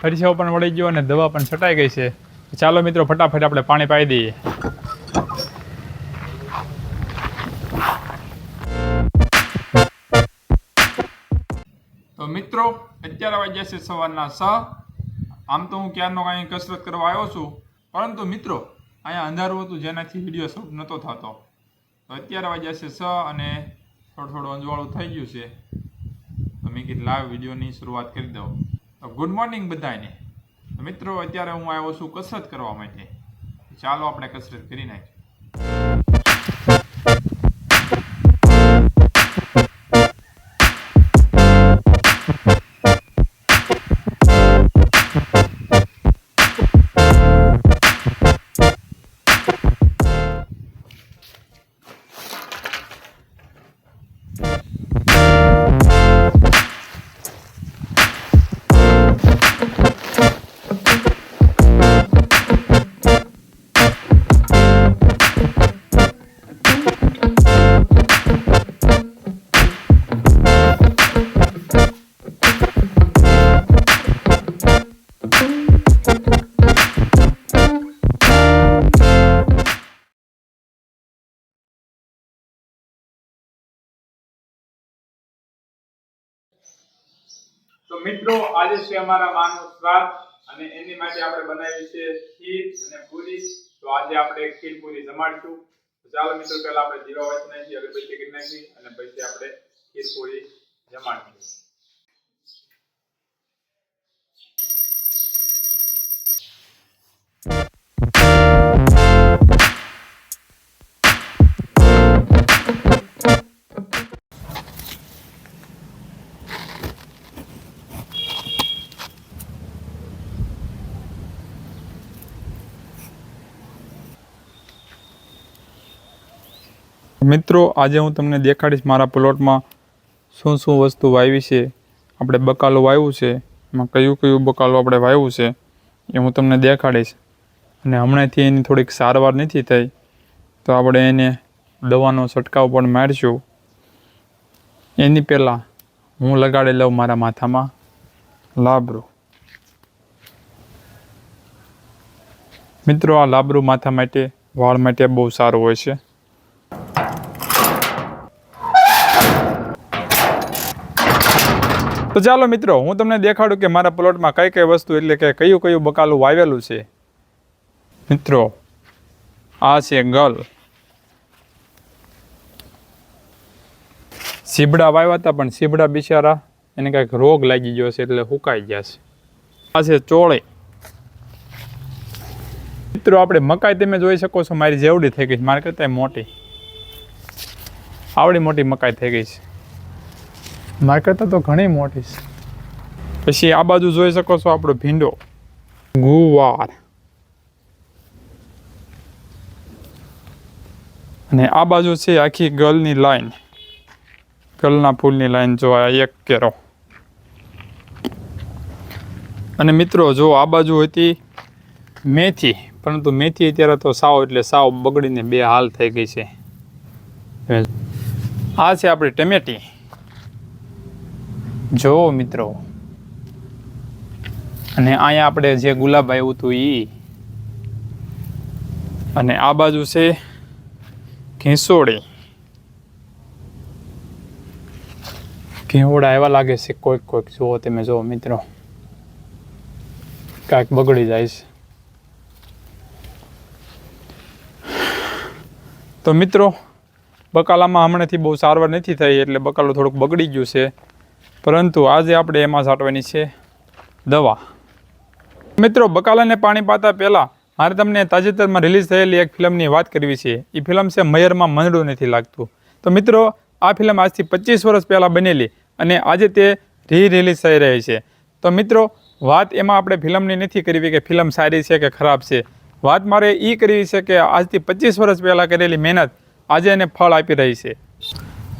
હરીસાઓ પણ વળી ગયો અને દવા પણ છટાઈ ગઈ છે. ચાલો મિત્રો, ફટાફટ આપણે પાણી પાઈ દઈએ. તો મિત્રો, અત્યારે વાગ્યા છે સવારના છ આમ તો હું ક્યારનો કાંઈ કસરત કરવા આવ્યો છું, પરંતુ મિત્રો, અહીંયા અંધારું હતું, જેનાથી વીડિયો શૂટ નહોતો થતો. તો અત્યારે વાગ્યા છે છ અને થોડું થોડું અંજવાળું થઈ ગયું છે. તો મેં કીધું લાવ વિડીયોની શરૂઆત કરી દઉં. ગુડ મોર્નિંગ બધાને. મિત્રો, અત્યારે હું આવ્યો છું કસરત કરવા માટે. ચાલો આપણે કસરત કરી નાખીએ. તો મિત્રો, આજે છે અમારા માનો શ્રાદ્ધ અને એની માટે આપણે બનાવી છે ખીર અને પૂરી. તો આજે આપણે ખીર પૂરી જમાડશું. ચાલો મિત્રો, પહેલા આપણે જીવા વાંચી નાખીએ અગરબત્તી કરી નાખી અને પછી આપણે ખીર પૂરી જમાડીશું. મિત્રો, આજે હું તમને દેખાડીશ મારા પ્લોટમાં શું શું વસ્તુ વાવી છે. આપણે બકાલો વાવ્યું છે, એમાં કયું કયું બકાલો આપણે વાવ્યું છે, એ હું તમને દેખાડીશ. અને હમણાંથી એની થોડીક સારવાર નથી થઈ, તો આપણે એને દવાનો છંટકાવ પણ મારશું. એની પહેલાં હું લગાડી લઉં મારા માથામાં લાબરું. મિત્રો, આ લાબરું માથા માટે, વાળ માટે બહુ સારું હોય છે. તો ચાલો મિત્રો, હું તમને દેખાડું કે મારા પ્લોટમાં કઈ કઈ વસ્તુ એટલે કે કયું કયું બકાલું વાવેલું છે. મિત્રો, આ છે ગલ. સીબડા વાવ્યા હતા પણ સીબડા બિચારા એને કાંઈક રોગ લાગી ગયો છે એટલે હુકાઈ ગયા છે. આ છે ચોળે. મિત્રો, આપણે મકાઈ તમે જોઈ શકો છો, મારી જેવડી થઈ ગઈ છે, મારી કરતાં મોટી. આવડી મોટી મકાઈ થઈ ગઈ છે. મારી કરતાં તો ઘણી મોટી છે. પછી આ બાજુ જોઈ શકો છો આપણો ભીંડો. ગુવાર. અને આ બાજુ છે આખી ગલની લાઈન. ગલના ફૂલની લાઈન જો આ એક કેરો. અને મિત્રો, જો આ બાજુ હતી મેથી, પરંતુ મેથી અત્યારે તો સાવ એટલે સાવ બગડીને બે હાલ થઈ ગઈ છે. આ છે આપણી ટમેટી. જો મિત્રો. અને અહીંયા આપણે જે ગુલાબ આવ્યું હતું એ અને આ બાજુ છે ઘેંસોળી. ઘેવડા એવા લાગે છે કોઈક કોઈક. જુઓ તમે, જુઓ મિત્રો. કાંઈક બગડી જાય છે. તો મિત્રો, બકાલામાં હમણાંથી બહુ સારવાર નથી થઈ, એટલે બકાલો થોડુંક બગડી ગયું છે. પરંતુ આજે આપણે એમાં છાંટવાની છે દવા. મિત્રો બકાલાને પાણી પાતા પહેલાં મારે તમને તાજેતરમાં રિલીઝ થયેલી એક ફિલ્મની વાત કરવી છે. એ ફિલ્મ છે મયરમાં મંદડું નથી લાગતું. તો મિત્રો, આ ફિલ્મ આજથી પચીસ વર્ષ પહેલાં બનેલી અને આજે તે રી રિલીઝ થઈ રહી છે. તો મિત્રો, વાત એમાં આપણે ફિલ્મની નથી કરવી કે ફિલ્મ સારી છે કે ખરાબ છે. વાત મારે એ કરવી છે કે આજથી પચીસ વર્ષ પહેલાં કરેલી મહેનત આજે એને ફળ આપી રહી છે.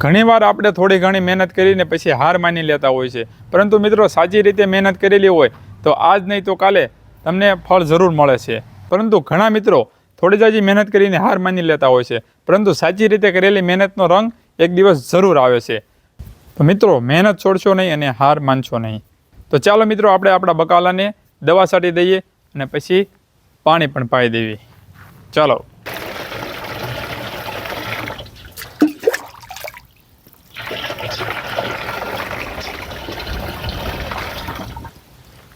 ઘણીવાર આપણે થોડી ઘણી મહેનત કરીને પછી હાર માની લેતા હોય છે. પરંતુ મિત્રો, સાચી રીતે મહેનત કરેલી હોય તો આજ નહીં તો કાલે તમને ફળ જરૂર મળે છે. પરંતુ ઘણા મિત્રો થોડી જાજી મહેનત કરીને હાર માની લેતા હોય છે. પરંતુ સાચી રીતે કરેલી મહેનતનો રંગ એક દિવસ જરૂર આવે છે. તો મિત્રો, મહેનત છોડશો નહીં અને હાર માનશો નહીં. તો ચાલો મિત્રો, આપણે આપણા બકાલાને દવા છાંટી દઈએ અને પછી પાણી પણ પાઈ દેવી. ચાલો.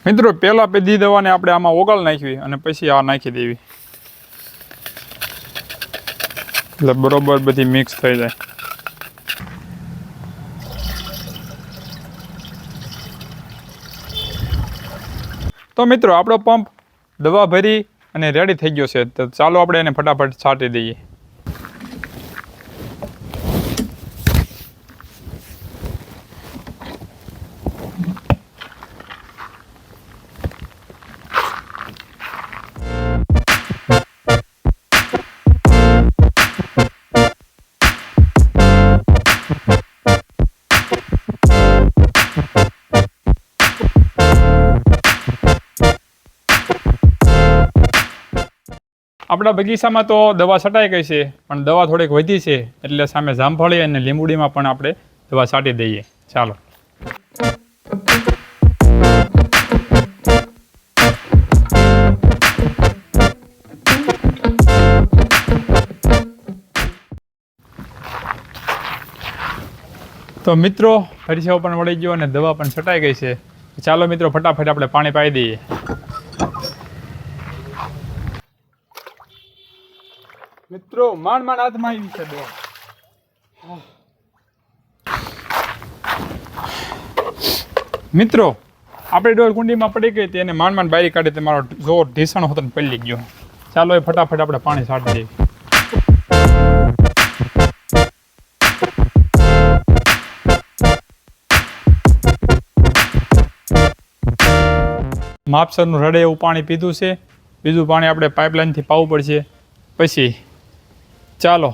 મિત્રો, પહેલાં પેધી દવાને આપણે આમાં ઓગાળ નાખવી અને પછી આ નાખી દેવી. એટલે બરોબર બધી મિક્સ થઈ જાય. તો મિત્રો, આપણો પંપ દવા ભરી અને રેડી થઈ ગયો છે. તો ચાલો આપણે એને ફટાફટ છાંટી દઈએ. આપણા બગીચામાં તો દવા છટાઈ ગઈ છે, પણ દવા થોડીક વધી છે, એટલે સામે જામફળી અને લીંબુડીમાં પણ આપણે દવા છાંટી દઈએ. ચાલો. તો મિત્રો હરીસાઓ પણ વળી ગયો અને દવા પણ છટાઈ ગઈ છે. ચાલો મિત્રો, ફટાફટ આપણે પાણી પાઈ દઈએ. મિત્રો માંડ માંડ હાથમાં આવી છે દવા મિત્રો, આપણે ડોલ કુંડીમાં પડી ગઈ હતી અને માંડ માંડ બારી કાઢી તે મારો જોર ઢીસણ હોતો પડી ગયો. ચાલો એ ફટાફટ આપણે પાણી છાંટી દઈએ. માપસરનું રડે એવું પાણી પીધું છે. બીજું પાણી આપણે પાઇપલાઇનથી પાવું પડશે. પછી ચાલો